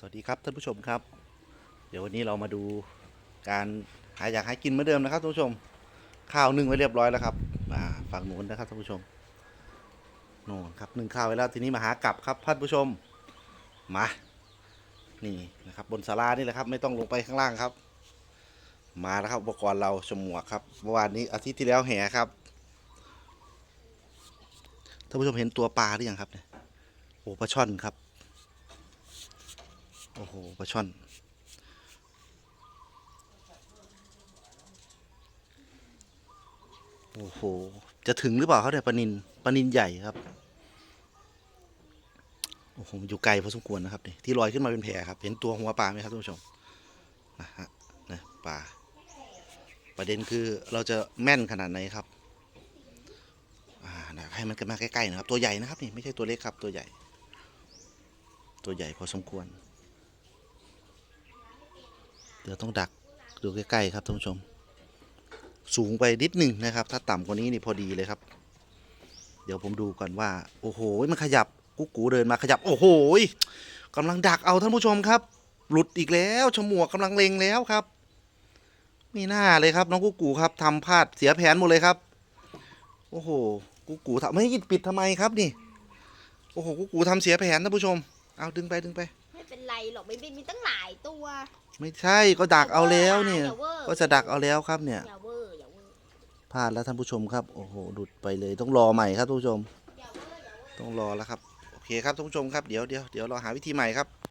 สวัสดีครับท่านผู้ชมครับ เดี๋ยววันนี้เรามาดูการหาอยากหากินเหมือนเดิมนะครับท่านผู้ชม ข้าวนึ่งไว้เรียบร้อยแล้วครับอ่าฝั่งนู้นนะครับท่านผู้ชมโน่นครับนึ่งข้าวไว้แล้วทีนี้มาหากลับครับท่านผู้ชมมานี่นะครับบนศาลานี่แหละครับ ไม่ต้องลงไปข้างล่างครับ มาแล้วครับอุปกรณ์เราชมหมวกครับเมื่อวานนี้อาทิตย์ที่แล้วแห่ครับท่านผู้ชมเห็นตัวปลาหรือยังครับเนี่ยโอ้ปลาช่อนครับ โอ้โหปลาช่อน โอ้โห จะถึงหรือเปล่าเขาเนี่ยปลานินปลานินใหญ่ครับ โอ้โห อยู่ไกลพอสมควรนะครับนี่ที่ลอยขึ้นมาเป็นแพครับ เห็นตัวหัวปลาไหมครับท่านผู้ชม นะฮะนะปลา ประเด็นคือเราจะแม่นขนาดไหนครับอ่านะให้มันกันมาใกล้ๆนะครับ ตัวใหญ่นะครับนี่ไม่ใช่ตัวเล็กครับตัวใหญ่ ตัวใหญ่พอสมควร ดี๋ยวต้องดักดูใกล้ๆครับท่านผู้ชม สูงไปนิดหนึ่งนะครับ ถ้าต่ำกว่านี้นี่พอดีเลยครับ เดี๋ยวผมดูก่อนว่า โอ้โหมันขยับกุ๊กกูเดินมาขยับ โอ้โหกำลังดักเอาท่านผู้ชมครับ หลุดอีกแล้วฉมวกกำลังเลงแล้วครับมีหน้าเลยครับ น้องกุ๊กกูครับทำพลาดเสียแผนหมดเลยครับ โอ้โหกุ๊กกูทำไม่ปิดทำไมครับนี่ โอ้โหกุ๊กกูทำเสียแผนท่านผู้ชม เอาดึงไปดึงไป ไม่เป็นไรหรอกไม่เป็นมีตั้งหลายตัว ไม่ใช่ก็ดักเอาแล้วเนี่ย อย่าเวอร์ ก็จะดักเอาแล้วครับเนี่ยอย่าเวอร์อย่าเวอร์พลาดแล้วท่านผู้ชมครับ โอ้โหหลุดไปเลยต้องรอใหม่ครับท่านผู้ชม อย่าเวอร์อย่าเวอร์ ต้องรอแล้วครับ โอเคครับท่านผู้ชมครับเดี๋ยวเดี๋ยวเดี๋ยวเราหาวิธีใหม่ครับ